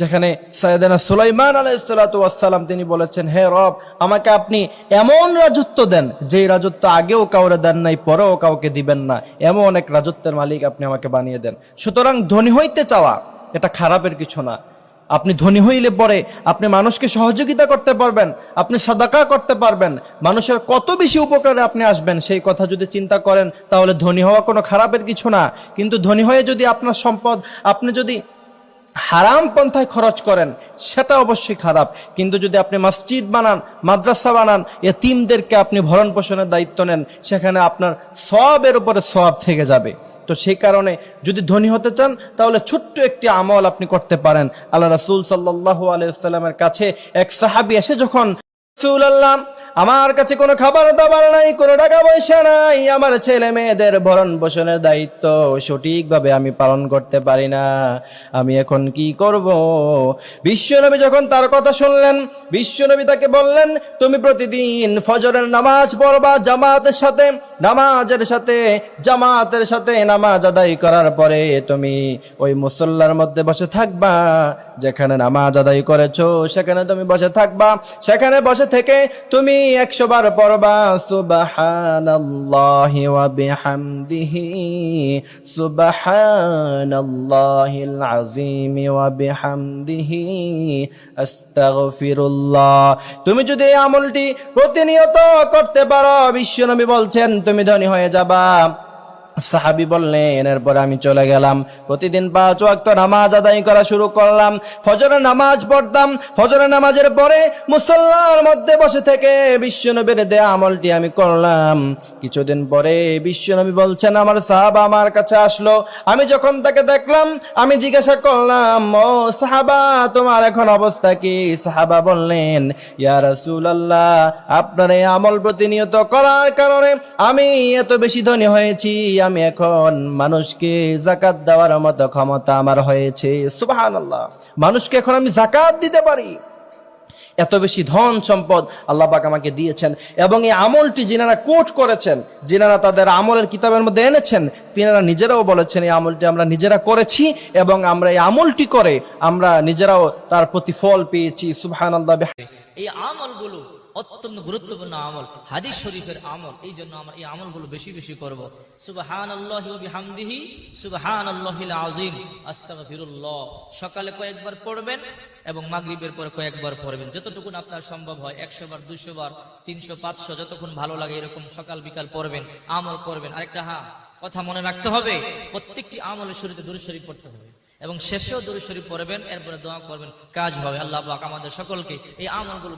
যেখানে সৈয়দানা সুলাইমান আলাইসালাম তিনি বলেছেন, হে রব, আমাকে আপনি এমন রাজত্ব দেন, যেই রাজত্ব আগেও কাউরে দেন নাই, পরেও কাউকে দিবেন না। এমন এক রাজত্বের মালিক আপনি আমাকে বানিয়ে দেন। সুতরাং ধনী হইতে চাওয়া, এটা খারাপের কিছু না। আপনি ধনী হইলে পরে আপনি মানুষকে সহযোগিতা করতে পারবেন, আপনি সাদাকা করতে পারবেন। মানুষের কত বেশি উপকারে আপনি আসবেন, সেই কথা যদি চিন্তা করেন, তাহলে ধনী হওয়া কোনো খারাপের কিছু না। কিন্তু ধনী হয়ে যদি আপনার সম্পদ, আপনি যদি হারাম পন্থায় খরচ করেন, সেটা অবশ্যই খারাপ। কিন্তু যদি আপনি মসজিদ বানান, মাদ্রাসা বানান, এতিমদেরকে আপনি ভরণ পোষণের দায়িত্ব নেন, সেখানে আপনার সবের উপরে সব থেকে যাবে। তো সেই কারণে যদি ধনী হতে চান, তাহলে ছোট্ট একটি আমল আপনি করতে পারেন। আল্লাহ রাসুল সাল্লাহ আলিয়াল্লামের কাছে এক সাহাবি এসে যখন রাসূলুল্লাহ, আমার কাছে কোনো খাবার দাবার নাই, কোনো টাকা পয়সা নাই, আমার ছেলে মেয়েদের ভরণ পোষণের দায়িত্ব সঠিকভাবে আমি পালন করতে পারি না। আমি এখন কি করব? বিশ্বনবী যখন তার কথা শুনলেন, বিশ্বনবী তাকে বললেন, তুমি প্রতিদিন ফজরের নামাজ পড়বা জামাতের সাথে নামাজের সাথে, জামাতের সাথে নামাজ আদায় করার পরে তুমি ওই মুসল্লার মধ্যে বসে থাকবা। যেখানে নামাজ আদায় করেছ, সেখানে তুমি বসে থাকবা। সেখানে বসে থেকে তুমি একশো বার পড়বা, সুবহানাল্লাহি বিহামদিহি, সুবহানাল্লাহিল বিহামদিহি, আস্তাগফিরুল্লাহ। তুমি যদি আমলটি প্রতিনিয়ত করতে পারো, বিশ্বনবী বলছেন তুমি ধনী হয়ে যাবা। সাহাবি বললেন, এরপরে আমি চলে গেলাম। প্রতিদিন পাঁচ ওয়াক্ত নামাজ আদায় করা শুরু করলাম। ফজরের নামাজ পড়তাম। ফজরের নামাজের পরে মুসল্লার মধ্যে বসে থেকে বিশ্বনবীর দেয়া আমলটি আমি করলাম। কিছুদিন পরে বিশ্বনবী বলছেন, আমার সাহাবা আমার কাছে আসলো। আমি যখন তাকে দেখলাম, আমি জিজ্ঞাসা করলাম, ও সাহাবা, তোমার এখন অবস্থা কি? সাহাবা বললেন, ইয়া রাসূলুল্লাহ, আপনার এই আমল প্রতিনিয়ত করার কারণে আমি এত বেশি ধনী হয়েছি। আমি এখন মানুষকে জাকাত দেওয়ার মতো ক্ষমতা আমার হয়েছে। সুবাহান আল্লাহ মানুষকে এখন আমি জাকাত দিতে পারি। এত বেশি ধন সম্পদ আল্লাহ পাক আমাকে দিয়েছেন এবং এই আমলটি যিনারা কোট করেছেন, যিনারা তাদের আমলের কিতাবের মধ্যে এনেছেন তিনারা নিজেরাও বলেছেন, এই আমলটি আমরা নিজেরা করেছি এবং আমরা এই আমলটি করে আমরা নিজেরাও তার প্রতিফল পেয়েছি। সুবহান আল্লাহ এই আমলগুলো অত্যন্ত গুরুত্বপূর্ণ আমল, হাদিস শরীফের আমল, এই জন্য আমরা এই আমলগুলো বেশি বেশি করব। সকালে কয়েকবার পড়বেন এবং মাগরিবের পরে কয়েকবার পড়বেন। যতটুকুন আপনার সম্ভব হয়, একশো বার দুইশো বার, তিনশো, পাঁচশো, যতক্ষণ ভালো লাগে এরকম সকাল বিকাল পড়বেন, আমল করবেন। আরেকটা হ্যাঁ কথা মনে রাখতে হবে। প্রত্যেকটি আমলের শুরুতে দূরে শরীফ পড়তে হবে। এবং শেষেও দূরে শরীফ পড়বেন, এরপরে দোয়া করবেন, কাজ হবে। আল্লাহ আমাদের সকলকে এই আমলগুলো